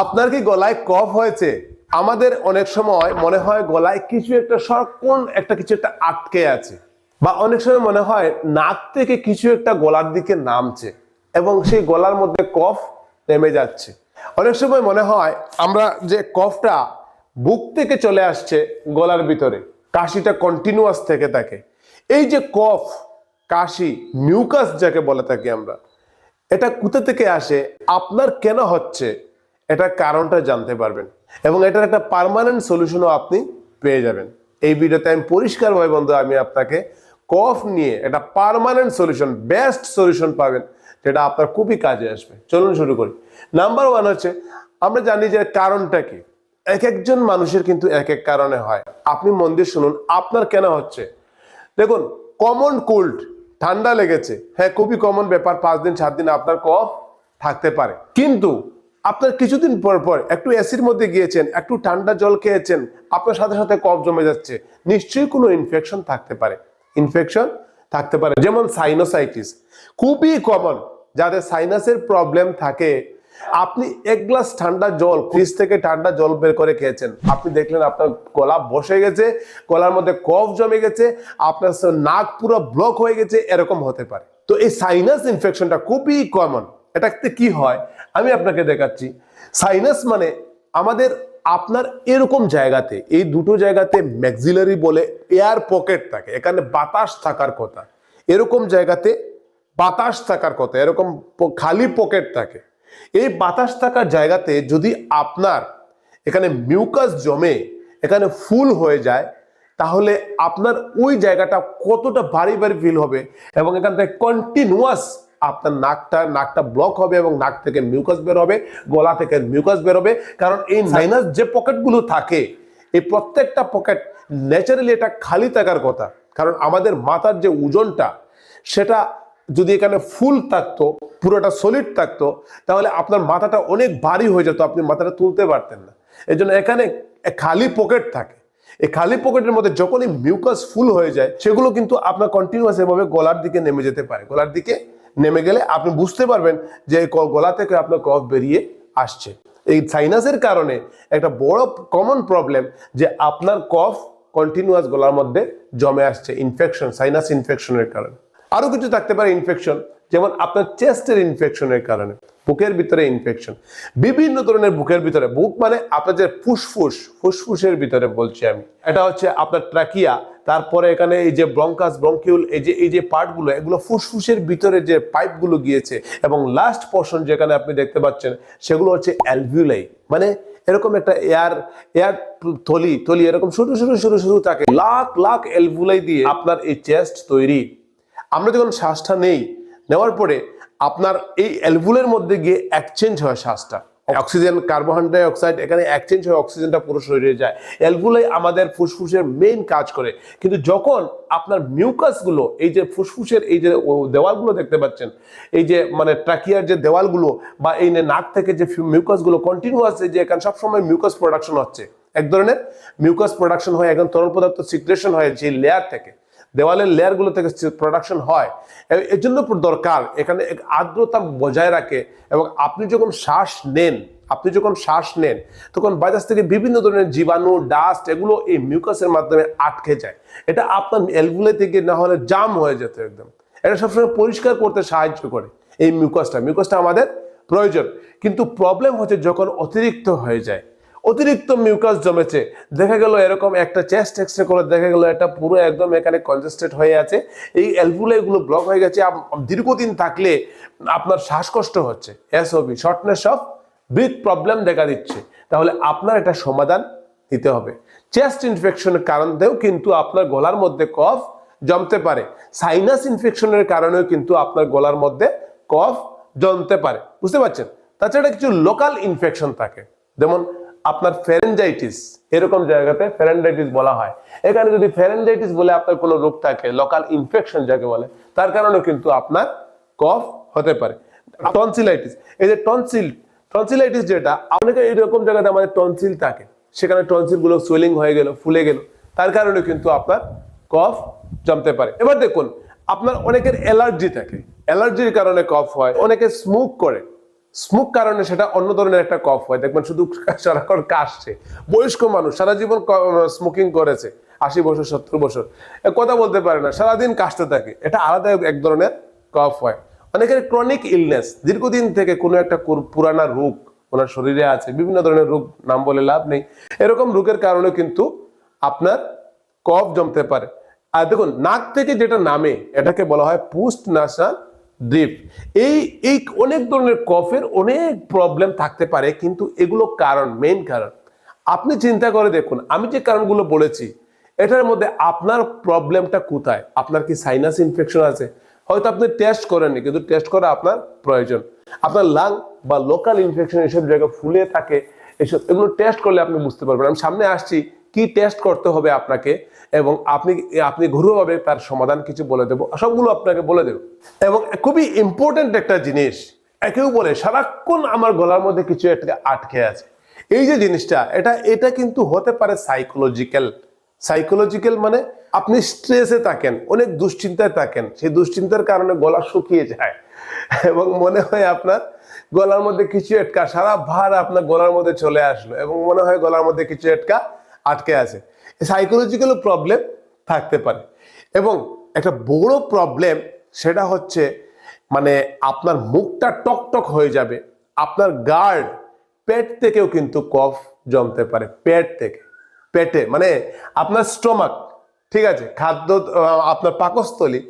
আপনার কি গলায় কফ হয়েছে? আমাদের অনেক সময় মনে হয় গলায় কিছু একটা সরকম একটা কিছু একটা আটকে আছে। বা অনেক সময় মনে হয় নাক থেকে কিছু একটা গলার দিকে নামছে এবং সেই গলার মধ্যে কফ নেমে যাচ্ছে। অনেক সময় মনে হয় আমরা যে কফটা বুক থেকে চলে আসছে গলার ভিতরে, কাশিটা কন্টিনিউয়াস থেকে থাকে। এই যে কফ, কাশি মিউকাস যাকে বলে থাকি আমরা, এটা কোথা থেকে আসে? আপনার কেন হচ্ছে? এটা কারণটা জানতে পারবেন। এবং এটার একটা পার্মানেন্ট সলিউশনও আপনি পেয়ে যাবেন। এই ভিডিওতে আমি পরিষ্কারভাবে বন্ধু আমি আপনাকে কফ নিয়ে একটা পার্মানেন্ট সলিউশন বেস্ট সলিউশন পাবেন, যেটা আপনার খুবই কাজে আসবে। চলুন শুরু করি। নাম্বার ওয়ান হচ্ছে, আমরা জানি যে কারণটা কি। এক একজন মানুষের কিন্তু এক এক কারণে হয়। আপনি মন দিয়ে শুনুন, আপনার কেন হচ্ছে? দেখুন কমন কোল্ড ঠান্ডা লেগেছে। হ্যাঁ খুবই কমন ব্যাপার, পাঁচ দিন, সাত দিন আপনার কফ থাকতে পারে। কিন্তু আপনার কিছুদিন পর পর একটু এসির মধ্যে গিয়েছেন, একটু ঠান্ডা জল খেয়েছেন, আপনার সাথে সাথে কফ জমে যাচ্ছে। নিশ্চয়ই কোনো ইনফেকশন থাকতে পারে। ইনফেকশন থাকতে পারে। যেমন সাইনোসাইটিস খুবই কমন যাদের সাইনাসের প্রবলেম থাকে, আপনি এক গ্লাস ঠান্ডা জল ফ্রিজ থেকে ঠান্ডা জল বের করে খেয়েছেন। আপনি দেখলেন আপনার গলা বসে গেছে, গলার মধ্যে কফ জমে গেছে, আপনার নাক পুরো ব্লক হয়ে গেছে, এরকম হতে পারে। তো এই সাইনাস ইনফেকশনটা খুবই কমন এটাতে কি হয়? আমি আপনাকে দেখাচ্ছি। সাইনাস মানে আমাদের আপনার এরকম জায়গাতে, এই দুটো জায়গাতে ম্যাক্সিলারি বলে এয়ার পকেট থাকে। এখানে বাতাস থাকার কথা। এরকম জায়গাতে বাতাস থাকার কথা। এরকম খালি পকেট থাকে। এই বাতাস থাকার জায়গাতে যদি আপনার এখানে মিউকাস জমে, এখানে ফুল হয়ে যায়, তাহলে আপনার ওই জায়গাটা কতটা ভারী ভারী ফিল হবে এবং এখান থেকে কন্টিনিউয়াস আপনার নাকটা নাকটা ব্লক হবে এবং নাক থেকে মিউকাস বের হবে গলা থেকে মিউকাস বের হবে। কারণ এই সাইনাস যে পকেটগুলো থাকে এই প্রত্যেকটা পকেট ন্যাচারালি এটা খালি থাকার কথা। কারণ আমাদের মাথার যে ওজনটা সেটা যদি এখানে ফুল থাকতো পুরোটা সলিড থাকতো তাহলে আপনার মাথাটা অনেক ভারী হয়ে যেত আপনি মাথাটা তুলতে পারতেন না। এই জন্য এখানে খালি পকেট থাকে। এই খালি পকেটের মধ্যে যখনই মিউকাস ফুল হয়ে যায় সেগুলো কিন্তু আপনার কন্টিনিউয়াস এভাবে গলার দিকে নেমে যেতে পারে। গলার দিকে নেমে গেলে আপনি বুঝতে পারবেন যে গলা থেকে আপনার কফ বেরিয়ে আসছে। এই সাইনাসের কারণে একটা বড় কমন প্রবলেম যে আপনার কফ কন্টিনিউয়াস গলার মধ্যে জমে আসছে ইনফেকশন সাইনাস ইনফেকশনের কারণে। আরও কিছু থাকতে পারে ইনফেকশন যেমন আপনার চেস্টের ইনফেকশনের কারণে, বুকের ভিতরে ইনফেকশন বিভিন্ন ধরনের বুকের ভিতরে, বুক মানে আপনার যে ফুসফুস, ফুসফুসের ভিতরে বলছি আমি। এটা হচ্ছে আপনার ট্রাকিয়া তারপরে এখানে এই যে ব্রঙ্কাস, ব্রঙ্কিউল, এই যে এই যে পার্টগুলো এগুলো ফুসফুসের ভিতরে যে পাইপগুলো গিয়েছে এবং লাস্ট পোর্শন যেখানে আপনি দেখতে পাচ্ছেন, সেগুলো হচ্ছে অ্যালভিউলাই মানে এরকম একটা এয়ার এয়ার থলি থলি এরকম শুরু শুরু শুরু শুরু থাকে। লাখ লাখ এলভুলাই দিয়ে আপনার এই চেস্ট তৈরি। আমরা যখন শ্বাসটা নেই, নেওয়ার পরে আপনার এই অ্যালভুলের মধ্যে গিয়ে এক্সচেঞ্জ হয় শ্বাসটা। অক্সিজেন কার্বন ডাইঅক্সাইড এখানে এক্সচেঞ্জ হয়ে অক্সিজেনটা পুরো শরীরে যায়। অ্যালভুলাই আমাদের ফুসফুসের মেইন কাজ করে। কিন্তু যখন আপনার মিউকাসগুলো এই যে ফুসফুসের এই যে দেওয়ালগুলো দেখতে পাচ্ছেন, এই যে মানে ট্রাকিয়ার যে দেওয়ালগুলো বা এই নাক থেকে যে মিউকাসগুলো কন্টিনিউয়াস যে এখানে সবসময় মিউকাস প্রোডাকশন হচ্ছে। এক ধরনের মিউকাস প্রোডাকশন হয় এখন তরল পদার্থ সিক্রেশন হয় যে লেয়ার থেকে। দেওয়ালের লেয়ারগুলো থেকে প্রোডাকশন হয়। এর জন্য দরকার, এখানে আর্দ্রতা বজায় রাখে এবং আপনি যখন শ্বাস নেন, আপনি যখন শ্বাস নেন, তখন বাজার থেকে বিভিন্ন ধরনের জীবাণু ডাস্ট এগুলো এই মিউকাসের মাধ্যমে আটকে যায়। এটা আপনার এলগুলো থেকে না হলে জাম হয়ে যেত একদম। এটা সবসময় পরিষ্কার করতে সাহায্য করে এই মিউকাসটা মিউকাসটা আমাদের প্রয়োজন। কিন্তু প্রবলেম হচ্ছে যখন অতিরিক্ত হয়ে যায়। অতিরিক্ত মিউকাস জমেছে। দেখা গেল এরকম একটা চেস্ট এক্সরে করে দেখা গেল এটা পুরো একদম এখানে কনজেস্টেড হয়ে আছে। এই অ্যালভুলে এগুলো ব্লক হয়ে গেছে। দীর্ঘদিন থাকলে আপনার শ্বাসকষ্ট হচ্ছে। SOB shortness of breath problem দেখা দিচ্ছে। তাহলে আপনার এটা সমাধান নিতে হবে। চেস্ট ইনফেকশনের কারণেও কিন্তু আপনার গলার মধ্যে কফ জমতে পারে। সাইনাস ইনফেকশনের কারণেও কিন্তু আপনার গলার মধ্যে কফ জমতে পারে। বুঝতে পারছেন? তাছাড়া কিছু লোকাল ইনফেকশন থাকে। যেমন আপনার ফেরেনজাইটিস এরকম জায়গাতে ফেরেনজাইটিস বলা হয়। এখানে যদি ফেরেনজাইটিস বলে আপনার কোনো রোগ থাকে লোকাল ইনফেকশন যাকে বলে, তার কারণেও কিন্তু আপনার কফ হতে পারে। টনসিলাইটিস এই যে টনসিল টনসিলাইটিস যেটা, অনেকে এরকম জায়গাতে আমাদের টনসিল থাকে, সেখানে টনসিলগুলো সুইলিং হয়ে গেল, ফুলে গেল, তার কারণে কিন্তু আপনার কফ জমতে পারে। এবার দেখুন, আপনার অনেকের অ্যালার্জি থাকে। অ্যালার্জির কারণে কফ হয়, অনেকে স্মোক করে স্মোক কারণে সেটা অন্য ধরনের একটা কফ হয়। দেখবেন শুধু সারাক্ষণ কাশছে। বয়স্ক মানুষ সারা জীবন স্মোকিং করেছে। আশি বছর, সত্তর বছর। কথা বলতে পারে না, সারাদিন কাশতে থাকে। এটা আলাদা এক ধরনের কফ হয়। অনেকের ক্রনিক ইলনেস দীর্ঘদিন থেকে কোনো একটা পুরানা রোগ ওনার শরীরে আছে, বিভিন্ন ধরনের রোগ, নাম বলে লাভ নেই। এরকম রোগের কারণে কিন্তু আপনার কফ জমতে পারে। আর দেখুন, নাক থেকে যেটা নামে, এটাকে বলা হয় পোস্ট নাসাল ড্রিপ এই এই অনেক ধরনের কফের অনেক প্রবলেম থাকতে পারে, কিন্তু এগুলো কারণ মেইন কারণ। আপনি চিন্তা করে দেখুন, আমি যে কারণগুলো বলেছি, এটার মধ্যে আপনার প্রবলেমটা কোথায়? আপনার কি সাইনাস ইনফেকশন আছে? হয়তো আপনি টেস্ট করেননি, কিন্তু টেস্ট করা আপনার প্রয়োজন। আপনার লাং বা লোকাল ইনফেকশন এসব জায়গায় ফুলে থাকে, এসব, এগুলো টেস্ট করলে আপনি বুঝতে পারবেন। আমি সামনে আসছি, কি টেস্ট করতে হবে আপনাকে? এবং আপনি আপনি ঘরোয়াভাবে তার সমাধান কিছু বলে দেবো, সবগুলো আপনাকে বলে দেবো। এবং খুবই ইম্পর্টেন্ট একটা জিনিস, একেও বলে, সারাক্ষণ আমার গলার মধ্যে কিছু একটা আটকে আছে। এই যে জিনিসটা, এটা এটা কিন্তু হতে পারে সাইকোলজিক্যাল সাইকোলজিক্যাল মানে আপনি স্ট্রেসে থাকেন, অনেক দুশ্চিন্তায় থাকেন, সেই দুশ্চিন্তার কারণে গলা শুকিয়ে যায়। এবং মনে হয় আপনার গলার মধ্যে কিছু এটকা সারা ভার আপনার গলার মধ্যে চলে আসলো, এবং মনে হয় গলার মধ্যে কিছু এটকা আটকে আছে। সাইকোলজিক্যাল প্রবলেম থাকতে পারে। এবং একটা বড় প্রবলেম সেটা হচ্ছে মানে আপনার মুখটা টকটক হয়ে যাবে, আপনার গার্ড পেট থেকেও কিন্তু কফ জমতে পারে, পেট থেকে, পেটে মানে আপনার স্টোমাক ঠিক আছে, খাদ্য আপনার পাকস্থলী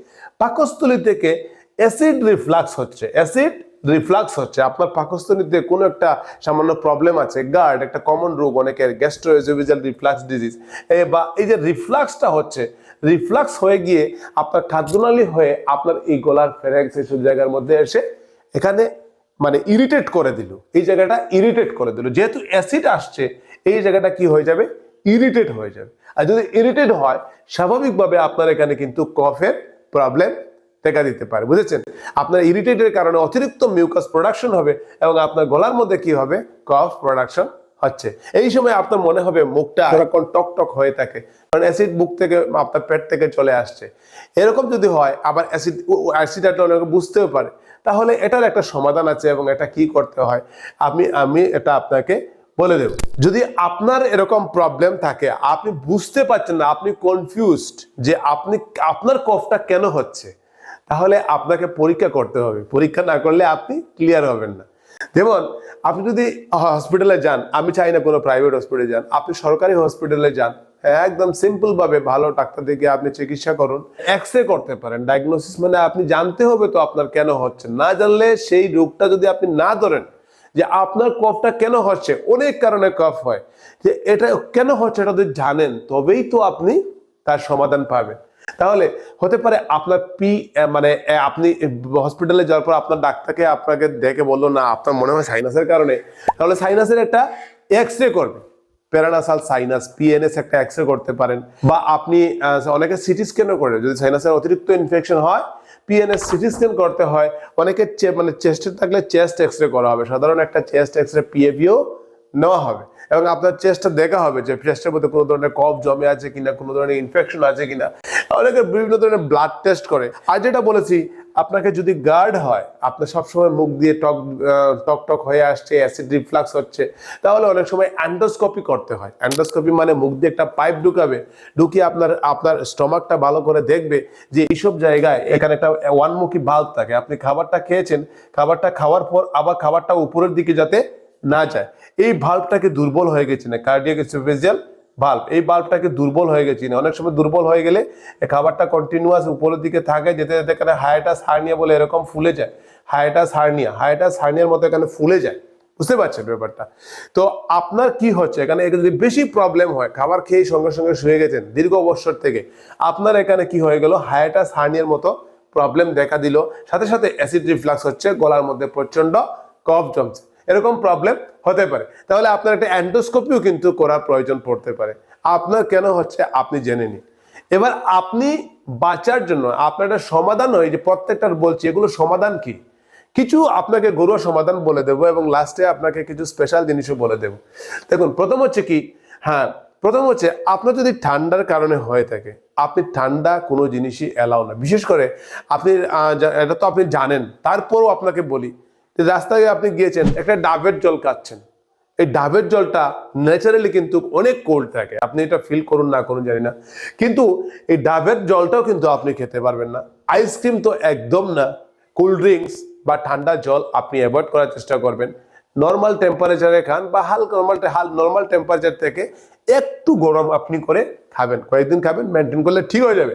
পাকস্থলী থেকে অ্যাসিড রিফ্লাক্স হচ্ছে অ্যাসিড রিফ্লাক্স হচ্ছে। আপনার পাকস্থলীতে কোনো একটা সামান্য প্রবলেম আছে গার্ড একটা কমন রোগ, অনেকের গ্যাস্ট্রোএজোভিজাল রিফ্লাক্স ডিজিজ বা এই যে রিফ্লাক্সটা হচ্ছে রিফ্লাক্স হয়ে গিয়ে আপনার খাদ্যনালী হয়ে আপনার এই গলার ফেরেক্স এইসব জায়গার মধ্যে এসে এখানে মানে ইরিটেট করে দিল। এই জায়গাটা ইরিটেট করে দিল। যেহেতু অ্যাসিড আসছে, এই জায়গাটা কি হয়ে যাবে? ইরিটেট হয়ে যাবে। আর যদি ইরিটেট হয়, স্বাভাবিকভাবে আপনার এখানে কিন্তু কফের প্রবলেম দেখা দিতে পারে, বুঝেছেন? আপনার ইরিটেটের কারণে অতিরিক্ত মিউকাস প্রোডাকশন হবে এবং আপনার গলার মধ্যে কি হবে? কফ প্রোডাকশন হচ্ছে। এই সময় আপনার মনে হবে মুখটা এরকম টক টক হয়ে থাকে, কারণ অ্যাসিড মুখ থেকে আপনার পেট থেকে চলে আসছে। এরকম যদি হয়, আবার অ্যাসিড অ্যাসিড অনেকে বুঝতেও পারে। তাহলে এটার একটা সমাধান আছে এবং এটা কি করতে হয়? আমি আমি এটা আপনাকে বলে দেব। যদি আপনার এরকম প্রবলেম থাকে, আপনি বুঝতে পারছেন না, আপনি কনফিউজড যে আপনি, আপনার কফটা কেন হচ্ছে? তাহলে আপনাকে পরীক্ষা করতে হবে। পরীক্ষা না করলে আপনি ক্লিয়ার হবেন না। যেমন, আপনি যদি হসপিটালে যান, আমি চাই না কোনো প্রাইভেট হসপিটালে যান, আপনি সরকারি হসপিটালে যান, একদম সিম্পল ভাবে ভালো ডাক্তার দেখে আপনি চিকিৎসা করুন। এক্স রে করতে পারেন। ডায়াগনোসিস মানে আপনি জানতে হবে তো আপনার কেন হচ্ছে। না জানলে সেই রোগটা যদি আপনি না ধরেন, যে আপনার কফটা কেন হচ্ছে, অনেক কারণে কফ হয়। যে এটা কেন হচ্ছে এটা যদি জানেন, তবেই তো আপনি তার সমাধান পাবেন। তাহলে হতে পারে আপনার পি মানে আপনি হসপিটালে যাওয়ার পর আপনার ডাক্তারকে আপনাকে দেখে বলল, না, আপনার মনে হয় সাইনাসের কারণে। তাহলে সাইনাসের একটা এক্স রে করবে প্যারানাসাল সাইনাস পিএনএস একটা এক্স রে করতে পারেন। বা আপনি অনেকে সিটি স্ক্যানও করে। যদি সাইনাসের অতিরিক্ত ইনফেকশন হয় পিএনএস সিটি স্ক্যান করতে হয়। অনেকে মানে চেস্টে থাকলে চেস্ট এক্স রে করা হবে। সাধারণ একটা চেস্ট এক্স রে পিএভিও নেওয়া হবে এবং আপনার চেস্টটা দেখা হবে যে চেস্টের মধ্যে কোনো ধরনের কফ জমে আছে কিনা, কোনো ধরনের ইনফেকশন আছে কিনা। অনেকে বিভিন্ন ধরনের ব্লাড টেস্ট করে। আর যেটা বলেছি, আপনাকে যদি গার্ড হয়, আপনার সবসময় মুখ দিয়ে টক টক টক হয়ে আসছে অ্যাসিড রিফ্লাক্স হচ্ছে, তাহলে অনেক সময় অ্যান্ডোস্কোপি করতে হয়। অ্যান্ডোস্কোপি মানে মুখ দিয়ে একটা পাইপ ঢুকাবে, ঢুকিয়ে আপনার আপনার স্টমাকটা ভালো করে দেখবে যে এইসব জায়গায় এখানে একটা ওয়ানমুখী বাল্ব থাকে। আপনি খাবারটা খেয়েছেন, খাবারটা খাওয়ার পর আবার খাবারটা উপরের দিকে যাতে না যায় এই ভাল্বটাকে দুর্বল হয়ে গেছে না কার্ডিয়াক ভাল্ব এই বাল্বটাকে দুর্বল হয়ে গেছে না। অনেক সময় দুর্বল হয়ে গেলে খাবারটা কন্টিনিউয়াস উপরের দিকে থাকে, যেতে যেতে এখানে হায়াটাস হার্নিয়া বলে এরকম ফুলে যায়। হায়াটাস হার্নিয়া হায়াটাস হার্নিয়ার মতো এখানে ফুলে যায়। বুঝতে পারছেন ব্যাপারটা? তো আপনার কি হচ্ছে? এখানে যদি বেশি প্রবলেম হয়, খাবার খেয়ে সঙ্গে সঙ্গে শুয়ে গেছেন দীর্ঘ বছর থেকে, আপনার এখানে কি হয়ে গেল? হায়াটাস হার্নিয়ার মতো প্রবলেম দেখা দিল। সাথে সাথে অ্যাসিড রিফ্লাক্স হচ্ছে, গলার মধ্যে প্রচণ্ড কফ জমছে। এরকম প্রবলেম হতে পারে। তাহলে আপনার একটা অ্যান্ডোস্কোপিও কিন্তু করার প্রয়োজন পড়তে পারে। আপনার কেন হচ্ছে আপনি জেনে নিন। এবার আপনি বাঁচার জন্য আপনার একটা সমাধান হয় যে প্রত্যেকটার বলছি এগুলো সমাধান কি? কিছু আপনাকে ঘরোয়া সমাধান বলে দেবো এবং লাস্টে আপনাকে কিছু স্পেশাল জিনিসও বলে দেবো। দেখুন, প্রথম হচ্ছে কি? হ্যাঁ প্রথম হচ্ছে আপনার যদি ঠান্ডার কারণে হয়ে থাকে, আপনি ঠান্ডা কোনো জিনিসই এলাও না। বিশেষ করে আপনি এটা তো আপনি জানেন। তারপরও আপনাকে বলি রাস্তায় আপনি গিয়েছেন, একটা ডাবের জল খাচ্ছেন। এই ডাবের জলটা ন্যাচারালি কিন্তু অনেক কোল্ড থাকে। আপনি এটা ফিল করুন না করুন, জানি না। কিন্তু এই ডাবের জলটাও কিন্তু আপনি খেতে পারবেন না। আইসক্রিম তো একদম না। কোল্ড ড্রিঙ্কস বা ঠান্ডা জল আপনি অ্যাভয়েড করার চেষ্টা করবেন। নর্মাল টেম্পারেচারে খান বা হালকা নর্মাল হাল নর্মাল টেম্পারেচার থেকে একটু গরম আপনি করে খাবেন। কয়েকদিন খাবেন মেনটেন করলে ঠিক হয়ে যাবে।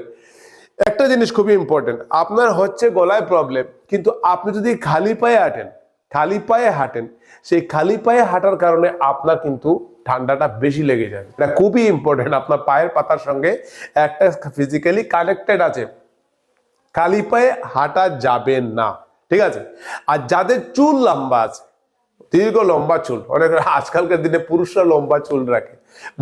একটা জিনিস খুবই ইম্পর্টেন্ট আপনার হচ্ছে গলায় প্রবলেম কিন্তু আপনি যদি খালি পায়ে হাঁটেন, খালি পায়ে হাঁটেন, সেই খালি পায়ে হাঁটার কারণে আপনার কিন্তু ঠান্ডাটা বেশি লেগে যাবে এটা খুবই ইম্পর্টেন্ট আপনার পায়ের পাতার সঙ্গে একটা ফিজিক্যালি কানেক্টেড আছে। খালি পায়ে হাঁটা যাবে না, ঠিক আছে? আর যাদের চুল লম্বা আছে দীর্ঘ লম্বা চুল। অনেক আজকালকার দিনে পুরুষরা লম্বা চুল রাখে,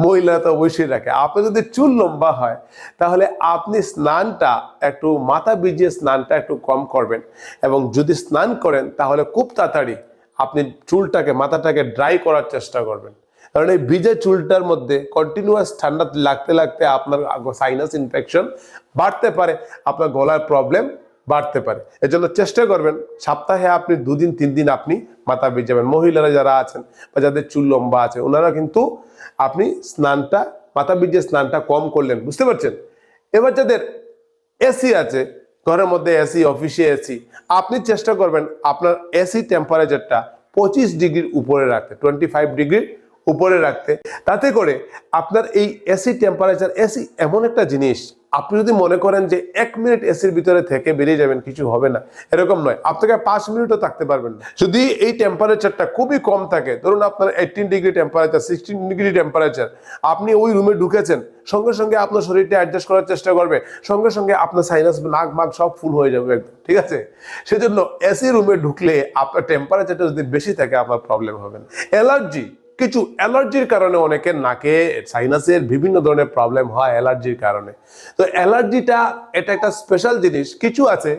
মহিলারা তো অবশ্যই রাখে। আপনার যদি চুল লম্বা হয়, তাহলে আপনি স্নানটা একটু, মাথা ভিজিয়ে স্নানটা একটু কম করবেন। এবং যদি স্নান করেন, তাহলে খুব তাড়াতাড়ি আপনি চুলটাকে, মাথাটাকে ড্রাই করার চেষ্টা করবেন। কারণ এই ভিজে চুলটার মধ্যে কন্টিনিউয়াস ঠান্ডা লাগতে লাগতে আপনার সাইনাস ইনফেকশন বাড়তে পারে, আপনার গলার প্রবলেম বাড়তে পারে। এজন্য চেষ্টা করবেন, সপ্তাহে আপনি দুদিন তিন দিন আপনি মাথা ভিজাবেন মহিলারা যারা আছেন বা যাদের চুল লম্বা আছে, ওনারা কিন্তু আপনি স্নানটা, মাথা ভিজিয়ে স্নানটা কম করলেন, বুঝতে পারছেন? এবার যাদের এসি আছে, ঘরের মধ্যে এসি, অফিসে এসি, আপনি চেষ্টা করবেন আপনার এসি টেম্পারেচারটা পঁচিশ ডিগ্রির উপরে রাখতে টোয়েন্টি ফাইভ ডিগ্রির উপরে রাখতে। তাতে করে আপনার এই এসি টেম্পারেচার এসি এমন একটা জিনিস আপনি যদি মনে করেন যে এক মিনিট এসির ভিতরে থেকে বেরিয়ে যাবেন, কিছু হবে না। এরকম নয়। আপনাকে পাঁচ মিনিটও থাকতে পারবেন যদি এই টেম্পারেচারটা খুবই কম থাকে, ধরুন আপনার eighteen degree temperature sixteen degree temperature আপনি ওই রুমে ঢুকেছেন, সঙ্গে সঙ্গে আপনার শরীরটা অ্যাডজাস্ট করার চেষ্টা করবে, সঙ্গে সঙ্গে আপনার সাইনাস নাক, মাক সব ফুল হয়ে যাবে একদম, ঠিক আছে? সেজন্য এসি রুমে ঢুকলে আপনার টেম্পারেচারটা যদি বেশি থাকে, আপনার প্রবলেম হবে না। অ্যালার্জি কিছু অ্যালার্জির কারণে অনেকের নাকে সাইনাসের বিভিন্ন ধরনের প্রবলেম হয় অ্যালার্জির কারণে। তো অ্যালার্জিটা এটা একটা স্পেশাল জিনিস, কিছু আছে,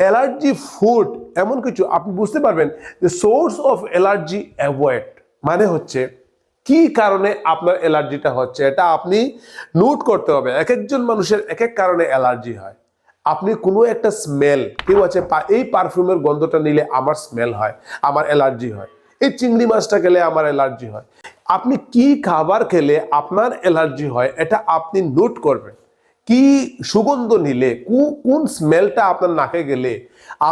অ্যালার্জি ফুড এমন কিছু, আপনি বুঝতে পারবেন যে সোর্স অফ অ্যালার্জি অ্যাভয়েড মানে হচ্ছে কি কারণে আপনার অ্যালার্জিটা হচ্ছে, এটা আপনি নোট করতে হবে। এক একজন মানুষের এক এক কারণে অ্যালার্জি হয়। আপনি কোনো একটা স্মেল কেউ আছে এই পারফিউমের গন্ধটা নিলে আমার স্মেল হয়, আমার অ্যালার্জি হয়। এই চিংড়ি মাছটা খেলে আমার অ্যালার্জি হয়। আপনি কি খাবার খেলে আপনার অ্যালার্জি হয় এটা আপনি নোট করবেন। কি সুগন্ধ নিলে কোন স্মেলটা আপনার নাকে গেলে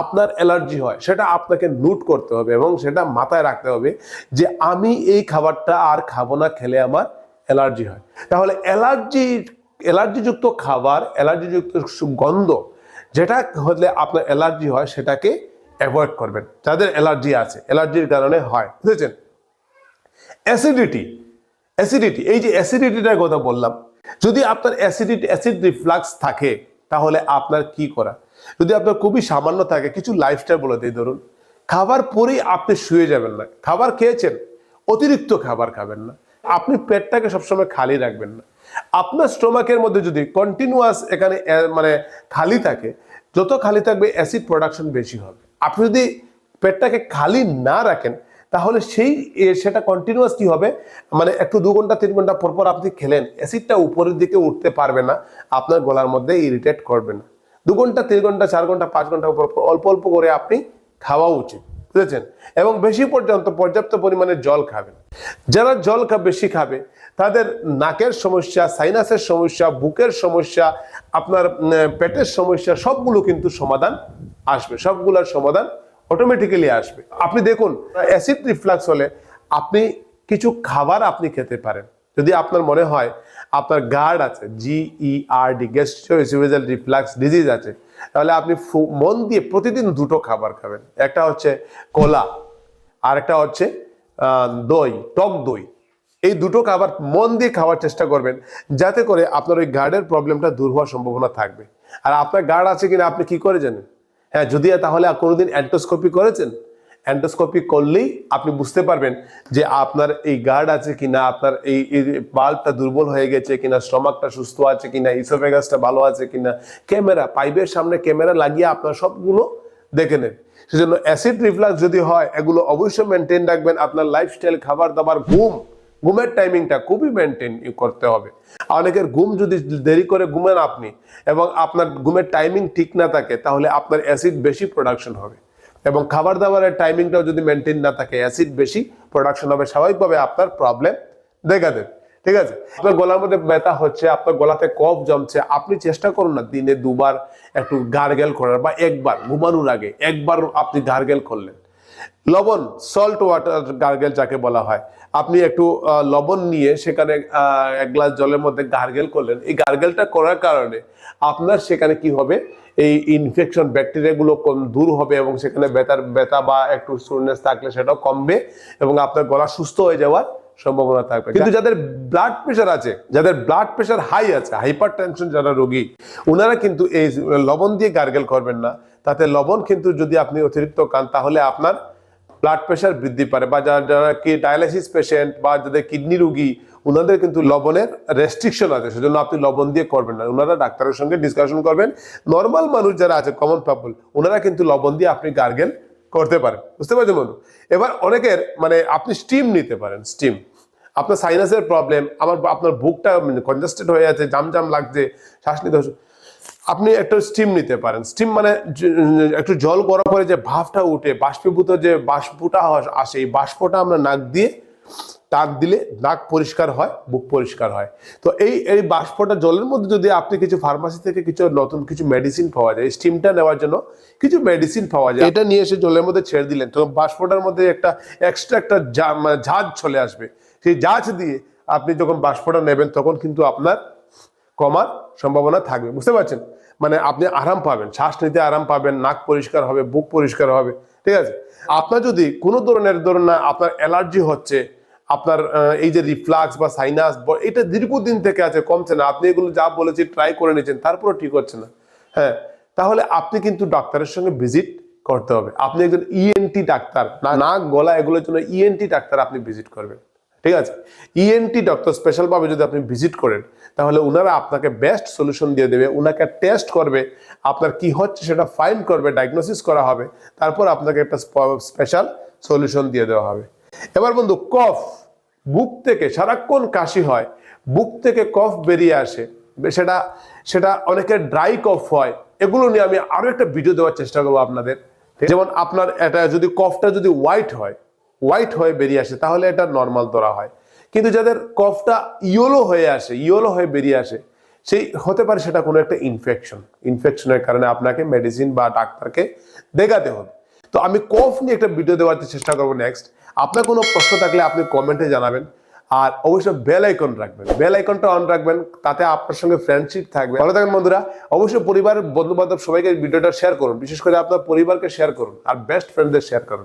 আপনার অ্যালার্জি হয় সেটা আপনাকে নোট করতে হবে এবং সেটা মাথায় রাখতে হবে যে আমি এই খাবারটা আর খাব না খেলে আমার অ্যালার্জি হয়। তাহলে অ্যালার্জি, অ্যালার্জিযুক্ত খাবার, অ্যালার্জিযুক্ত গন্ধ যেটা হলে আপনার অ্যালার্জি হয় সেটাকে অ্যাভয়েড করবেন। যাদের অ্যালার্জি আছে অ্যালার্জির কারণে হয়, বুঝেছেন? অ্যাসিডিটি অ্যাসিডিটি এই যে অ্যাসিডিটিটার কথা বললাম, যদি আপনার অ্যাসিডিটি অ্যাসিড রিফ্লাক্স থাকে, তাহলে আপনার কি করা? যদি আপনার খুবই সামান্য থাকে, কিছু লাইফস্টাইল বলে দিই, ধরুন, খাবার পরেই আপনি শুয়ে যাবেন না, খাবার খেয়েছেন, অতিরিক্ত খাবার খাবেন না, আপনি পেটটাকে সবসময় খালি রাখবেন না। আপনার স্টোমাকের মধ্যে যদি কন্টিনিউয়াস এখানে মানে খালি থাকে, যত খালি থাকবে অ্যাসিড প্রোডাকশন বেশি হবে। আপনি যদি পেটটাকে খালি না রাখেন, তাহলে সেই সেটা কন্টিনিউয়াস কি হবে? মানে একটু দু ঘণ্টা, তিন ঘণ্টা পর পর আপনি খেলেন, অ্যাসিডটা উপরের দিকে উঠতে পারবে না, আপনার গলার মধ্যে ইরিটেট করবে না। দু ঘণ্টা, তিন ঘণ্টা, চার ঘণ্টা, পাঁচ ঘণ্টা পর অল্প অল্প করে আপনি খাওয়া উচিত, বুঝেছেন? এবং বেশি পর্যন্ত পর্যাপ্ত পরিমাণে জল খাবেন। যারা জল বেশি খাবে তাদের নাকের সমস্যা সাইনাসের সমস্যা, বুকের সমস্যা, আপনার পেটের সমস্যা, সবগুলো কিন্তু সমাধান আসবে। সবগুলোর সমাধান অটোমেটিক্যালি আসবে। আপনি দেখুন অ্যাসিড রিফ্লাক্স হলে আপনি কিছু খাবার আপনি খেতে পারেন। যদি আপনার মনে হয়, আপনার গার্ড আছে G E R D gastroesophageal reflux disease আছে, তাহলে আপনি মন দিয়ে প্রতিদিন দুটো খাবার খাবেন। একটা হচ্ছে কলা আর একটা হচ্ছে দই, টক দই। এই দুটো খাবার মন দিয়ে খাওয়ার চেষ্টা করবেন, যাতে করে আপনার ওই গার্ডের প্রবলেমটা দূর হওয়ার সম্ভাবনা থাকবে। আর আপনার গার্ড আছে কিনা আপনি কি করে জানেন? হ্যাঁ যদি তাহলে কোনোদিন অ্যান্টোস্কোপি করেছেন? অ্যান্টোস্কোপি করলেই আপনি বুঝতে পারবেন যে আপনার এই গার্ড আছে কিনা, আপনার এই বাল্বটা দুর্বল হয়ে গেছে কিনা স্টমাকটা সুস্থ আছে কিনা ইসোফেগাসটা ভালো আছে কিনা ক্যামেরা পাইপের সামনে ক্যামেরা লাগিয়ে আপনার সবগুলো দেখে নেন। সেজন্য অ্যাসিড রিফ্লাক্স যদি হয়, এগুলো অবশ্যই মেনটেন রাখবেন। আপনার লাইফস্টাইল খাবার দাবার ঘুম ঘুমের টাইমিংটা খুবই মেনটেন করতে হবে। অনেকের ঘুম যদি দেরি করে ঘুমেন আপনি এবং আপনার ঘুমের টাইমিং ঠিক না থাকে, তাহলে আপনার অ্যাসিড বেশি প্রোডাকশন হবে। এবং খাবার দাবারের টাইমিংটাও যদি মেনটেন না থাকে অ্যাসিড বেশি প্রোডাকশন হবে, স্বাভাবিকভাবে আপনার প্রবলেম দেখা দেবে। ঠিক আছে? আপনার গলার মধ্যে ব্যথা হচ্ছে, আপনার গলাতে কফ জমছে, আপনি চেষ্টা করুন না দিনে দুবার একটু গার্গেল করার বা একবার, ঘুমানোর আগে একবার আপনি গার্গেল করলেন। লবণ সল্ট ওয়াটার গার্গেল যাকে বলা হয়। আপনি একটু লবণ নিয়ে সেখানে এক গ্লাস জলের মধ্যে গার্গেল করলেন। এই গার্গেলটা করার কারণে আপনার সেখানে কি হবে? এই ইনফেকশন ব্যাকটেরিয়াগুলো কম দূর হবে এবং সেখানে ব্যথার ব্যথা বা একটু সুরনেস থাকলে সেটাও কমবে এবং আপনার গলা সুস্থ হয়ে যাওয়ার সম্ভাবনা থাকবে। কিন্তু যাদের ব্লাড প্রেশার আছে যাদের ব্লাড প্রেশার হাই আছে হাইপার টেনশন যারা রোগী ওনারা কিন্তু এই লবণ দিয়ে গার্গেল করবেন না। তাতে লবণ কিন্তু যদি আপনি অতিরিক্ত খান তাহলে আপনার ব্লাড প্রেশার বৃদ্ধি পারে বা যারা যারা কি ডায়ালিসিস পেশেন্ট বা যাদের কিডনি রোগী ওনাদের কিন্তু লবণের রেস্ট্রিকশন আছে। সেজন্য আপনি লবণ দিয়ে করবেন না। ওনারা ডাক্তারের সঙ্গে ডিসকাশন করবেন। নর্মাল মানুষ যারা আছে কমন পিপল ওনারা কিন্তু লবণ দিয়ে আপনি গার্গেল করতে পারেন। বুঝতে পারছেন বন্ধু? এবার অনেকের মানে আপনি স্টিম নিতে পারেন স্টিম আপনার সাইনাসের প্রবলেম আমার, আপনার বুকটা কনজেস্টেড হয়ে আছে জাম জাম লাগছে, শ্বাস নিতে আপনি একটু স্টিম নিতে পারেন। স্টিম মানে একটু জল গরম করে যে ভাবটা উঠে বাষ্পীভূত যে বাষ্পটা আসে এই বাষ্পটা আমরা নাক দিয়ে তাক দিলে নাক পরিষ্কার হয়, বুক পরিষ্কার হয়। তো এই এই বাষ্পটা জলের মধ্যে যদি আপনি কিছু ফার্মাসি থেকে কিছু নতুন কিছু মেডিসিন পাওয়া যায় স্টিমটা নেওয়ার জন্য কিছু মেডিসিন পাওয়া যায়, এটা নিয়ে এসে জলের মধ্যে ছেড়ে দিলেন, তো বাষ্পটার মধ্যে একটা এক্সট্রা একটা মানে ঝাঁজ চলে আসবে। সেই ঝাঁজ দিয়ে আপনি যখন বাষ্পটা নেবেন, তখন কিন্তু আপনার কমার সম্ভাবনা থাকবে, বুঝতে পারছেন? মানে আপনি আরাম পাবেন, শ্বাস নিতে আরাম পাবেন, নাক পরিষ্কার হবে, বুক পরিষ্কার হবে, ঠিক আছে? আপনার যদি কোনো ধরনের, ধরুন না, আপনার অ্যালার্জি হচ্ছে, আপনার এই যে রিফ্লাক্স বা সাইনাস এটা দীর্ঘদিন থেকে আছে, কমছে না, আপনি এগুলো যা বলেছি ট্রাই করে নিয়েছেন তারপরে ঠিক হচ্ছে না হ্যাঁ? তাহলে আপনি কিন্তু ডাক্তারের সঙ্গে ভিজিট করতে হবে। আপনি একজন ইএনটি ডাক্তার, না গলা, এগুলোর জন্য ইএনটি ডাক্তার আপনি ভিজিট করবেন। ঠিক আছে? ইএনটি ডক্টর স্পেশাল ভাবে যদি আপনি ভিজিট করেন তাহলে ওনারা আপনাকে বেস্ট সলিউশন দিয়ে দেবে ওনাকে টেস্ট করবে আপনার কি হচ্ছে সেটা ফাইন করবে ডায়াগনোসিস করা হবে তারপর আপনাকে একটা স্পেশাল সলিউশন দিয়ে দেওয়া হবে। এবার বন্ধু কফ বুক থেকে সারাক্ষণ কাশি হয় বুক থেকে কফ বেরিয়ে আসে সেটা সেটা অনেকের ড্রাই কফ হয় এগুলো নিয়ে আমি আরও একটা ভিডিও দেওয়ার চেষ্টা করব আপনাদের। যেমন আপনার এটা যদি কফটা যদি হোয়াইট হয় হোয়াইট হয়ে বেরিয়ে আসে, তাহলে এটা নর্মাল ধরা হয়। কিন্তু যাদের কফটা ইয়েলো হয়ে আসে ইয়েলো হয়ে বেরিয়ে আসে, সেই হতে পারে সেটা কোনো একটা ইনফেকশন ইনফেকশনের কারণে আপনাকে মেডিসিন বা ডাক্তারকে দেখাতে হবে। তো আমি কফ নিয়ে একটা ভিডিও দেওয়ার চেষ্টা করব নেক্সট আপনার কোনো প্রশ্ন থাকলে আপনি কমেন্টে জানাবেন। আর অবশ্যই বেল আইকন রাখবেন। বেল আইকনটা অন রাখবেন, তাতে আপনার সঙ্গে ফ্রেন্ডশিপ থাকবে। ভালো থাকেন বন্ধুরা। অবশ্যই পরিবারের বন্ধু বান্ধব সবাইকে ভিডিওটা শেয়ার করুন। বিশেষ করে আপনার পরিবারকে শেয়ার করুন। আর বেস্ট ফ্রেন্ডদের শেয়ার করুন।